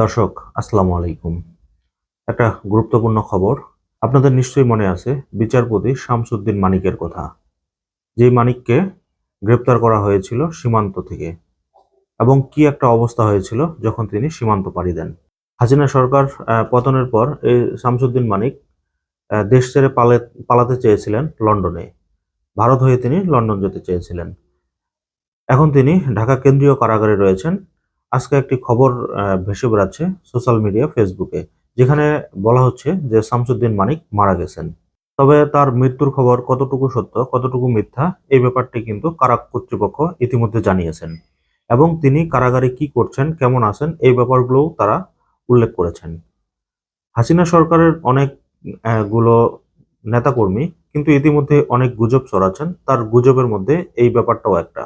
দর্শক, আসসালামু আলাইকুম। একটা গুরুত্বপূর্ণ খবর, আপনাদের নিশ্চয়ই মনে আছে, বিচারপতি শামসুদ্দিন মানিকের কথা। যেই মানিককে গ্রেপ্তার করা হয়েছিল সীমান্ত থেকে এবং কি একটা অবস্থা হয়েছিল যখন তিনি সীমান্ত পাড়ি দেন। হাসিনা সরকার পতনের পর এই শামসুদ্দিন মানিক দেশ ছেড়ে পালে, পালাতে চেয়েছিলেন লন্ডনে। ভারত হয়ে তিনি লন্ডন যেতে চেয়েছিলেন। এখন তিনি ঢাকা কেন্দ্রীয় কারাগারে রয়েছেন। আজকে একটি খবর ভেসে বেড়াচ্ছে সোশ্যাল মিডিয়া ফেসবুকে যেখানে বলা হচ্ছে যে শামসুদ্দিন মানিক মারা গেছেন। তবে তার মৃত্যুর খবর কতটুকু সত্য কতটুকু মিথ্যা এই ব্যাপারটি কিন্তু কারা কর্তৃপক্ষ ইতিমধ্যে জানিয়েছেন এবং তিনি কারাগারে কি করছেন কেমন আছেন এই ব্যাপারগুলোও তারা উল্লেখ করেছেন। হাসিনা সরকারের অনেক আহ, গুলো নেতাকর্মী কিন্তু ইতিমধ্যে অনেক গুজব ছড়াচ্ছেন তার গুজবের মধ্যে এই ব্যাপারটাও একটা।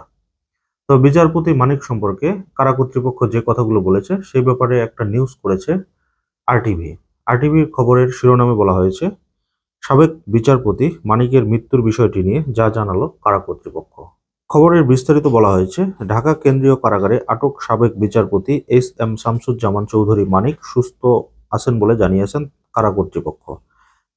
তো বিচারপতি মানিক সম্পর্কে কারা কর্তৃপক্ষ যে কথাগুলো বলেছে, সেই ব্যাপারে একটা নিউজ করেছে আরটিভি আরটিভির খবরের শিরোনামে বলা হয়েছে, সাবেক বিচারপতি মানিকের মৃত্যুর বিষয়টি নিয়ে যা জানালো কারা কর্তৃপক্ষ। খবরের বিস্তারিত বলা হয়েছে, ঢাকা কেন্দ্রীয় কারাগারে আটক সাবেক বিচারপতি এস এম শামসুজ্জামান চৌধুরী মানিক সুস্থ আছেন বলে জানিয়েছেন কারা কর্তৃপক্ষ।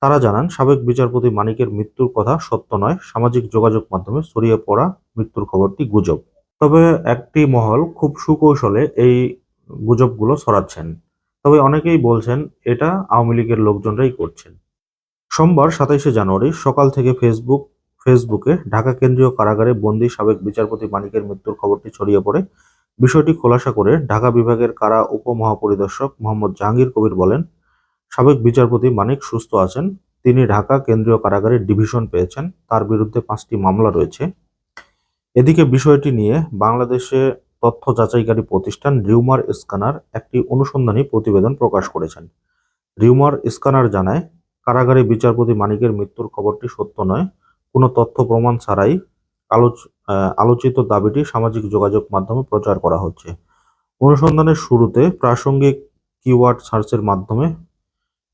তারা জানান, সাবেক বিচারপতি মানিকের মৃত্যুর কথা সত্য নয়, সামাজিক যোগাযোগ মাধ্যমে ছড়িয়ে পড়া মৃত্যুর খবরটি গুজব। তবে একটি মহল খুব সুকৌশলে এই গুজবগুলো ছড়াচ্ছেন। তবে অনেকেই বলছেন, এটা আওয়ামী লীগের লোকজনরাই করছেন। সোমবার সাতাইশে জানুয়ারি সকাল থেকে ফেসবুক, ফেসবুকে ঢাকা কেন্দ্রীয় কারাগারে বন্দী সাবেক বিচারপতি মানিকের মৃত্যুর খবরটি ছড়িয়ে পড়ে। বিষয়টি খোলাসা করে ঢাকা বিভাগের কারা উপমহাপরিদর্শক মোহাম্মদ জাহাঙ্গীর কবির বলেন, সাবেক বিচারপতি মানিক সুস্থ আছেন, তিনি ঢাকা কেন্দ্রীয় কারাগারে ডিভিশন পেয়েছেন, তার বিরুদ্ধে পাঁচটি মামলা রয়েছে। এদিকে বিষয়টি নিয়ে বাংলাদেশে তথ্য যাচাইকারী প্রতিষ্ঠান রিউমার স্ক্যানার একটি অনুসন্ধানী প্রতিবেদন প্রকাশ করেছেন। রিউমার স্ক্যানার জানায়, কারাগারে বিচারপতি মানিকের মৃত্যুর খবরটি সত্য নয়। কোনো তথ্য প্রমাণ ছাড়াই আলোচ আলোচিত দাবিটি সামাজিক যোগাযোগ মাধ্যমে প্রচার করা হচ্ছে। অনুসন্ধানের শুরুতে প্রাসঙ্গিক কিওয়ার্ড সার্চের মাধ্যমে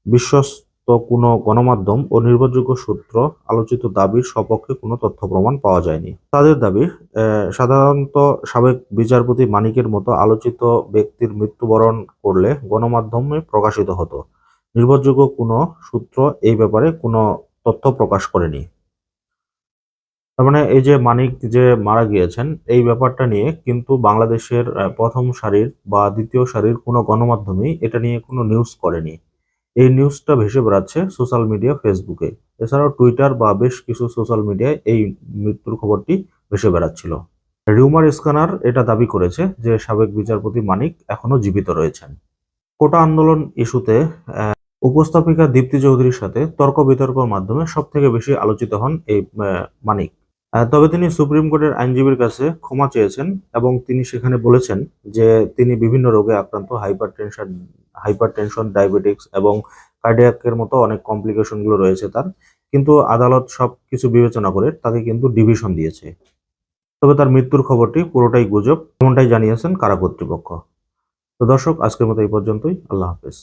বিশ্বস্ত কোনো গণমাধ্যম ও নির্ভরযোগ্য সূত্র আলোচিত দাবির সপক্ষে কোনো তথ্য প্রমাণ পাওয়া যায়নি। তাদের দাবি সাধারণত সাবেক বিচারপতি মানিকের মতো আলোচিত ব্যক্তির মৃত্যুবরণ করলে গণমাধ্যমে প্রকাশিত হতো। নির্ভরযোগ্য কোনো সূত্র এই ব্যাপারে কোনো তথ্য প্রকাশ করেনি। তার মানে এই যে মানিক যে মারা গিয়েছেন, এই ব্যাপারটা নিয়ে কিন্তু বাংলাদেশের প্রথম সারির বা দ্বিতীয় সারির কোনো গণমাধ্যমেই এটা নিয়ে কোনো নিউজ করেনি। এই নিউজটা ভেসে বেড়াচ্ছে সোশ্যাল মিডিয়া ফেসবুকে এছাড়াও টুইটার বা বেশ কিছু সোশ্যাল মিডিয়ায় এই মৃত্যুর খবরটি ভেসে বেড়াচ্ছিল। রিউমার স্ক্যানার এটা দাবি করেছে যে সাবেক বিচারপতি মানিক এখনও জীবিত রয়েছেন। কোটা আন্দোলন ইস্যুতে উপস্থাপিকা দীপ্তি চৌধুরীর সাথে তর্ক বিতর্কের মাধ্যমে সব থেকে বেশি আলোচিত হন এই মানিক। তবে তিনি সুপ্রিম কোর্টের আইনজীবীর কাছে ক্ষমা চেয়েছেন এবং তিনি সেখানে বলেছেন যে তিনি বিভিন্ন রোগে আক্রান্ত hypertension hypertension diabetics এবং কার্ডিয়াকের মতো অনেক কমপ্লিকেশনগুলো রয়েছে তার। কিন্তু আদালত সব কিছু বিবেচনা করে তাকে কিন্তু ডিভিশন দিয়েছে। তবে তার মৃত্যুর খবরটি পুরোটাই গুজব, এমনটাই জানিয়েছেন কারা কর্তৃপক্ষ। তো দর্শক, আজকের মতো এই পর্যন্তই। আল্লাহ হাফেজ।